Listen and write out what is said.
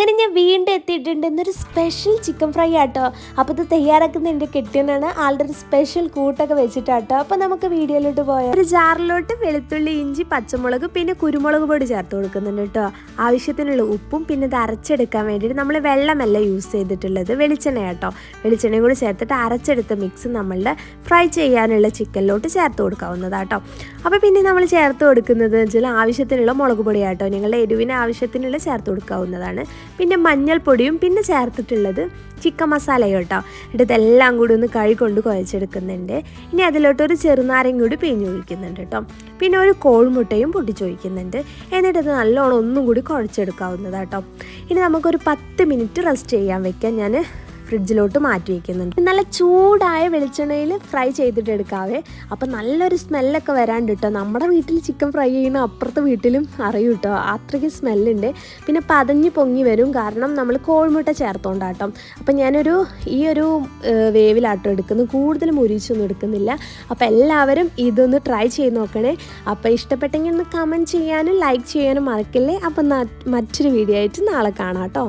അങ്ങനെ ഞാൻ വീണ്ടും എത്തിയിട്ടുണ്ട്. എന്നൊരു സ്പെഷ്യൽ ചിക്കൻ ഫ്രൈ ആട്ടോ. അപ്പോൾ ഇത് തയ്യാറാക്കുന്ന എന്റെ കെട്ടിയനാണ് ആളുടെ ഒരു സ്പെഷ്യൽ കൂട്ടൊക്കെ വെച്ചിട്ടാട്ടോ. അപ്പോൾ നമുക്ക് വീഡിയോയിലോട്ട് പോയാൽ ഒരു ജാറിലോട്ട് വെളുത്തുള്ളി ഇഞ്ചി പച്ചമുളക് പിന്നെ കുരുമുളക് പൊടി ചേർത്ത് കൊടുക്കുന്നുണ്ട് കേട്ടോ. ആവശ്യത്തിനുള്ള ഉപ്പും പിന്നെ ഇത് അരച്ചെടുക്കാൻ വേണ്ടിയിട്ട് നമ്മൾ വെള്ളമല്ല യൂസ് ചെയ്തിട്ടുള്ളത്. വെളിച്ചെണ്ണ കേട്ടോ. വെളിച്ചെണ്ണയും കൂടി ചേർത്തിട്ട് അരച്ചെടുത്ത മിക്സ് നമ്മളുടെ ഫ്രൈ ചെയ്യാനുള്ള ചിക്കനിലോട്ട് ചേർത്ത് കൊടുക്കാവുന്നതാട്ടോ. അപ്പോൾ പിന്നെ നമ്മൾ ചേർത്ത് കൊടുക്കുന്നത് വെച്ചാൽ ആവശ്യത്തിനുള്ള മുളക് പൊടി ആട്ടോ നിങ്ങളുടെ എരിവിന് ആവശ്യത്തിനുള്ള ചേർത്ത് കൊടുക്കാവുന്നതാണ്. പിന്നെ മഞ്ഞൾപ്പൊടിയും പിന്നെ ചേർത്തിട്ടുള്ളത് ചിക്കൻ മസാലയും കേട്ടോ. ഇതെല്ലാം കൂടി ഒന്ന് കഴി കൊണ്ട് കുഴച്ചെടുക്കുന്നുണ്ട്. ഇനി അതിലോട്ട് ഒരു ചെറുനാരയും കൂടി പിഴിഞ്ഞു ഒഴിക്കുന്നുണ്ട് കേട്ടോ. പിന്നെ ഒരു കോഴിമുട്ടയും പൊട്ടിച്ചൊഴിക്കുന്നുണ്ട് എന്നിട്ട് ഇത് നല്ലോണം ഒന്നും കൂടി കുഴച്ചെടുക്കാവുന്നതാട്ടോ ഇനി നമുക്കൊരു പത്ത് മിനിറ്റ് റെസ്റ്റ് ചെയ്യാൻ വെക്കാം. ഞാൻ ഫ്രിഡ്ജിലോട്ട് മാറ്റി വയ്ക്കുന്നുണ്ട് നല്ല ചൂടായ വെളിച്ചെണ്ണയിൽ ഫ്രൈ ചെയ്തിട്ട് എടുക്കാവേ. അപ്പം നല്ലൊരു സ്മെല്ലൊക്കെ വരാണ്ട് നമ്മുടെ വീട്ടിൽ ചിക്കൻ ഫ്രൈ ചെയ്യുന്ന അപ്പുറത്തെ വീട്ടിലും അറിയും കേട്ടോ അത്രയ്ക്ക് സ്മെല്ലുണ്ട്. പിന്നെ പതഞ്ഞ് പൊങ്ങി വരും. കാരണം നമ്മൾ കോഴിമുട്ട ചേർത്തോണ്ടാട്ടോ. അപ്പം ഞാനൊരു ഈ ഒരു വേവിലാട്ടോ എടുക്കുന്നു കൂടുതൽ മുരിച്ചൊന്നും എടുക്കുന്നില്ല. അപ്പം എല്ലാവരും ഇതൊന്ന് ട്രൈ ചെയ്ത് നോക്കണേ. അപ്പം ഇഷ്ടപ്പെട്ടെങ്കിൽ ഒന്ന് കമന്റ് ചെയ്യാനും ലൈക്ക് ചെയ്യാനും മറക്കില്ലേ. അപ്പം മറ്റൊരു വീഡിയോ ആയിട്ട് നാളെ കാണാം കേട്ടോ